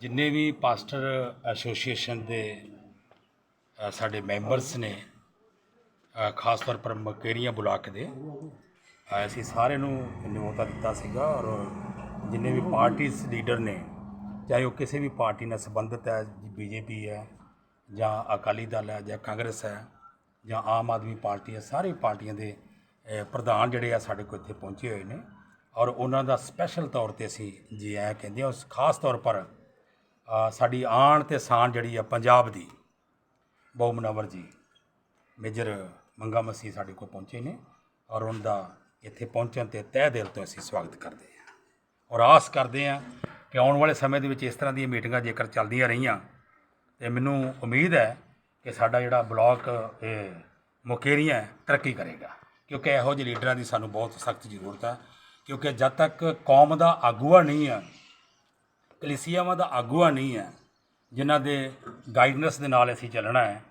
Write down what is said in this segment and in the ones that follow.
ਜਿੰਨੇ ਵੀ pastor association ਦੇ ਸਾਡੇ ਮੈਂਬਰਸ ਨੇ ਖਾਸ ਤੌਰ ਪਰ ਮਕੇਰੀਆਂ ਬਲਾਕ ਦੇ ਅਸੀਂ ਸਾਰਿਆਂ ਨੂੰ ਨਿਮੋਤਾ ਦਿੱਤਾ ਸੀਗਾ ਔਰ ਜਿੰਨੇ ਵੀ ਪਾਰਟੀਜ਼ ਲੀਡਰ ਨੇ, ਚਾਹੇ ਉਹ ਕਿਸੇ ਵੀ ਪਾਰਟੀ ਨਾਲ ਸੰਬੰਧਿਤ ਹੈ ਬੀਜੇਪੀ ਹੈ ਜਾਂ ਅਕਾਲੀ ਦਲ ਹੈ ਜਾਂ ਕਾਂਗਰਸ ਹੈ ਜਾਂ ਆਮ ਆਦਮੀ ਪਾਰਟੀ ਹੈ, ਸਾਰੇ ਪਾਰਟੀਆਂ ਦੇ ਪ੍ਰਧਾਨ ਜਿਹੜੇ ਆ ਸਾਡੇ ਕੋਲ ਇੱਥੇ ਪਹੁੰਚੇ ਹੋਏ ਨੇ ਔਰ ਉਹਨਾਂ ਦਾ ਸਪੈਸ਼ਲ ਤੌਰ ਤੇ ਅਸੀਂ ਜੀ ਆਇਆਂ ਕਹਿੰਦੇ ਹਾਂ ਉਸ ਖਾਸ ਤੌਰ ਪਰ ਸਾਡੀ ਆਣ ਤੇ ਸਾਨ ਜਿਹੜੀ ਆ ਪੰਜਾਬ ਦੀ, ਬਹੁ ਮੁਨੱਵਰ ਜੀ, ਮੇਜਰ ਮੰਗਾ ਮਸੀਹ ਸਾਡੇ ਕੋਲ ਪਹੁੰਚੇ ਨੇ ਔਰ ਉਹਨਾਂ ਦਾ ਇੱਥੇ ਪਹੁੰਚਣ ਤੇ ਤਹਿ ਦਿਲ ਤੋਂ ਅਸੀਂ ਸਵਾਗਤ ਕਰਦੇ ਹਾਂ। ਔਰ ਆਸ ਕਰਦੇ ਹਾਂ ਕਿ ਆਉਣ ਵਾਲੇ ਸਮੇਂ ਦੇ ਵਿੱਚ ਇਸ ਤਰ੍ਹਾਂ ਦੀਆਂ ਮੀਟਿੰਗਾਂ ਜੇਕਰ ਚੱਲਦੀਆਂ ਰਹੀਆਂ, ਤੇ ਮੈਨੂੰ ਉਮੀਦ ਹੈ ਕਿ ਸਾਡਾ ਜਿਹੜਾ ਬਲਾਕ, ਇਹ ਮੁਕੇਰੀਆਂ ਤਰੱਕੀ ਕਰੇਗਾ। ਕਿਉਂਕਿ ਇਹੋ ਜਿਹੇ ਲੀਡਰਾਂ ਦੀ ਸਾਨੂੰ ਬਹੁਤ ਸਖਤ ਜ਼ਰੂਰਤ ਹੈ ਕਿਉਂਕਿ ਜਦ ਤੱਕ ਕੌਮ ਦਾ ਆਗੂਆ ਨਹੀਂ ਹੈ ਕਲੀਸਿਆਵਾਂ ਦਾ ਆਗੂਆ ਨਹੀਂ ਹੈ। ਜਿਨ੍ਹਾਂ ਦੇ ਗਾਈਡਨੈਂਸ ਦੇ ਨਾਲ ਅਸੀਂ ਚੱਲਣਾ ਹੈ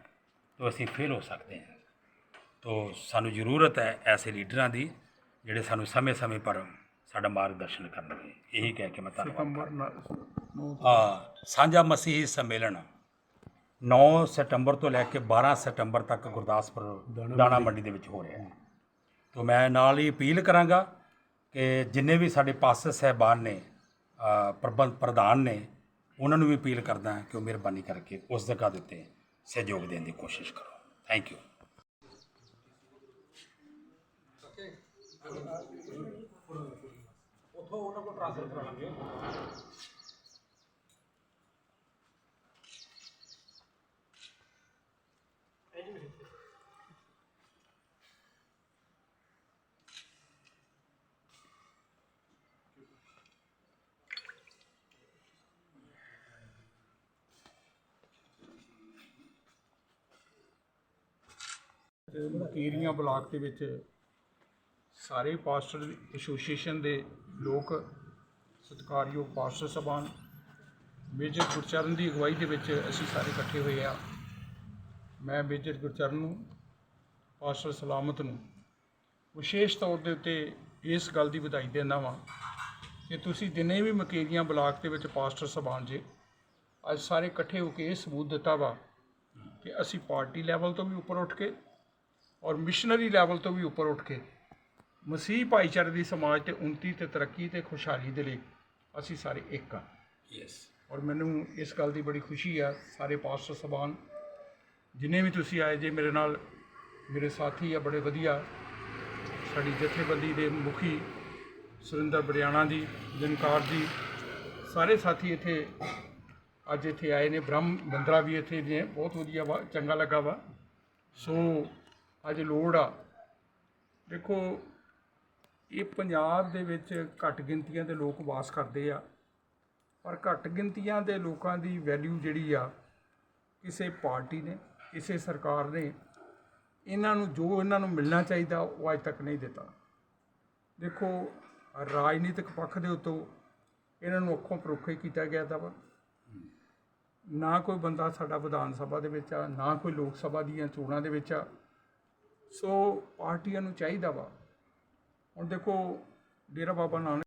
ਤਾਂ ਅਸੀਂ ਫੇਲ ਹੋ ਸਕਦੇ ਹਾਂ। ਤੋ ਸਾਨੂੰ ਜ਼ਰੂਰਤ ਹੈ ਐਸੇ ਲੀਡਰਾਂ ਦੀ ਜਿਹੜੇ ਸਾਨੂੰ ਸਮੇਂ-ਸਮੇਂ ਪਰ ਸਾਡਾ ਮਾਰਗਦਰਸ਼ਨ ਕਰਨਗੇ ਇਹੀ ਕਹਿ ਕੇ ਮੈਂ ਧੰਨਵਾਦ ਆ ਸਾਂਝਾ ਮਸੀਹੀ ਸੰਮੇਲਨ 9 ਸਤੰਬਰ ਤੋਂ ਲੈ ਕੇ 12 ਸਤੰਬਰ ਤੱਕ ਗੁਰਦਾਸਪੁਰ ਦਾਣਾ ਮੰਡੀ। ਦੇ ਵਿੱਚ ਹੋ ਰਿਹਾ ਹੈ। ਤੋ ਮੈਂ ਨਾਲ ਹੀ ਅਪੀਲ ਕਰਾਂਗਾ ਕਿ ਜਿੰਨੇ ਵੀ ਸਾਡੇ ਪਾਸਟਰ ਸਹਿਬਾਨ ਨੇ ਪ੍ਰਬੰਧ ਪ੍ਰਧਾਨ ਨੇ ਉਹਨਾਂ ਨੂੰ ਵੀ ਅਪੀਲ ਕਰਦਾ ਕਿ ਉਹ ਮਿਹਰਬਾਨੀ ਕਰਕੇ ਉਸ ਜਗ੍ਹਾ ਦੇ ਉੱਤੇ ਸਹਿਯੋਗ ਦੇਣ ਦੀ ਕੋਸ਼ਿਸ਼ ਕਰੋ। ਥੈਂਕ ਯੂ ਤੇ ਮਕੀਰੀਆਂ ਬਲਾਕ ਦੇ ਵਿੱਚ ਸਾਰੇ ਪਾਸਟਰ ਐਸੋਸੀਏਸ਼ਨ ਦੇ ਲੋਕ ਸਤਿਕਾਰਯੋਗ ਪਾਸਟਰ ਸਭਾਨ ਮੇਜਰ ਗੁਰਚਰਨ ਦੀ ਅਗਵਾਈ ਦੇ ਵਿੱਚ ਅਸੀਂ ਸਾਰੇ ਇਕੱਠੇ ਹੋਏ ਆ ਮੈਂ ਮੇਜਰ ਗੁਰਚਰਨ ਨੂੰ, ਪਾਸਟਰ ਸਲਾਮਤ ਨੂੰ ਵਿਸ਼ੇਸ਼ ਤੌਰ ਦੇ ਉੱਤੇ ਇਸ ਗੱਲ ਦੀ ਵਧਾਈ ਦਿੰਦਾ ਵਾਂ ਕਿ ਤੁਸੀਂ ਜਿੰਨੇ ਵੀ ਮਕੇਰੀਆਂ ਬਲਾਕ ਦੇ ਵਿੱਚ ਪਾਸਟਰ ਸਭਾਨ ਜੇ, ਅੱਜ ਸਾਰੇ ਇਕੱਠੇ ਹੋ ਕੇ ਇਹ ਸਬੂਤ ਦਿੱਤਾ ਵਾ ਕਿ ਅਸੀਂ ਪਾਰਟੀ ਲੈਵਲ ਤੋਂ ਵੀ ਉੱਪਰ ਉੱਠ ਕੇ ਔਰ ਮਿਸ਼ਨਰੀ ਲੈਵਲ ਤੋਂ ਵੀ ਉੱਪਰ ਉੱਠ ਕੇ ਮਸੀਹ ਭਾਈਚਾਰੇ ਦੀ ਸਮਾਜ ਤੇ ਉન્નਤੀ ਤੇ ਤਰੱਕੀ ਤੇ ਖੁਸ਼ਹਾਲੀ ਦੇ ਲਈ ਅਸੀਂ ਸਾਰੇ ਇੱਕ ਆ ਯੈਸ ਔਰ ਮੈਨੂੰ ਇਸ ਗੱਲ ਦੀ ਬੜੀ ਖੁਸ਼ੀ ਆ ਸਾਰੇ ਪਾਸਟਰ ਸਭਾਨ ਜਿੰਨੇ ਵੀ ਤੁਸੀਂ ਆਏ ਜੇ ਮੇਰੇ ਨਾਲ ਮੇਰੇ ਸਾਥੀ ਆ ਬੜੇ ਵਧੀਆ। ਸਾਡੀ ਜਥੇਬੰਦੀ ਦੇ ਮੁਖੀ ਸੁਰਿੰਦਰ ਬਰਿਆਣਾ ਜੀ ਜਨਕਾਰ ਜੀ ਸਾਰੇ ਸਾਥੀ ਇੱਥੇ ਅੱਜ ਇੱਥੇ ਆਏ ਨੇ। ਬ੍ਰਹਮ ਬੰਦਰਾ ਵੀ ਇੱਥੇ ਨੇ। ਬਹੁਤ ਵਧੀਆ ਵਾ ਚੰਗਾ ਲੱਗਾ ਵਾ। ਸੋ ਅੱਜ ਲੋੜ ਆ। ਦੇਖੋ, ਇਹ ਪੰਜਾਬ ਦੇ ਵਿੱਚ ਘੱਟ ਗਿਣਤੀਆਂ ਦੇ ਲੋਕ ਵਾਸ ਕਰਦੇ ਆ। ਪਰ ਘੱਟ ਗਿਣਤੀਆਂ ਦੇ ਲੋਕਾਂ ਦੀ ਵੈਲਿਊ ਜਿਹੜੀ ਆ, ਕਿਸੇ ਪਾਰਟੀ ਨੇ, ਕਿਸੇ ਸਰਕਾਰ ਨੇ ਇਹਨਾਂ ਨੂੰ ਜੋ ਇਹਨਾਂ ਨੂੰ ਮਿਲਣਾ ਚਾਹੀਦਾ, ਉਹ ਅੱਜ ਤੱਕ ਨਹੀਂ ਦਿੱਤਾ। ਦੇਖੋ, ਰਾਜਨੀਤਿਕ ਪੱਖ ਦੇ ਉੱਤੋਂ ਇਹਨਾਂ ਨੂੰ ਅੱਖੋਂ ਪਰੋਖੇ ਕੀਤਾ ਗਿਆ ਤਾਂ ਵਾ। ਨਾ ਕੋਈ ਬੰਦਾ ਸਾਡਾ ਵਿਧਾਨ ਸਭਾ ਦੇ ਵਿੱਚ ਆ, ਨਾ ਕੋਈ ਲੋਕ ਸਭਾ ਦੀਆਂ ਚੋਣਾਂ ਦੇ ਵਿੱਚ ਆ। ਸੋ ਪਾਰਟੀਆਂ ਨੂੰ ਚਾਹੀਦਾ ਵਾ। ਹੁਣ ਦੇਖੋ ਡੇਰਾ ਬਾਬਾ ਨਾਨਕ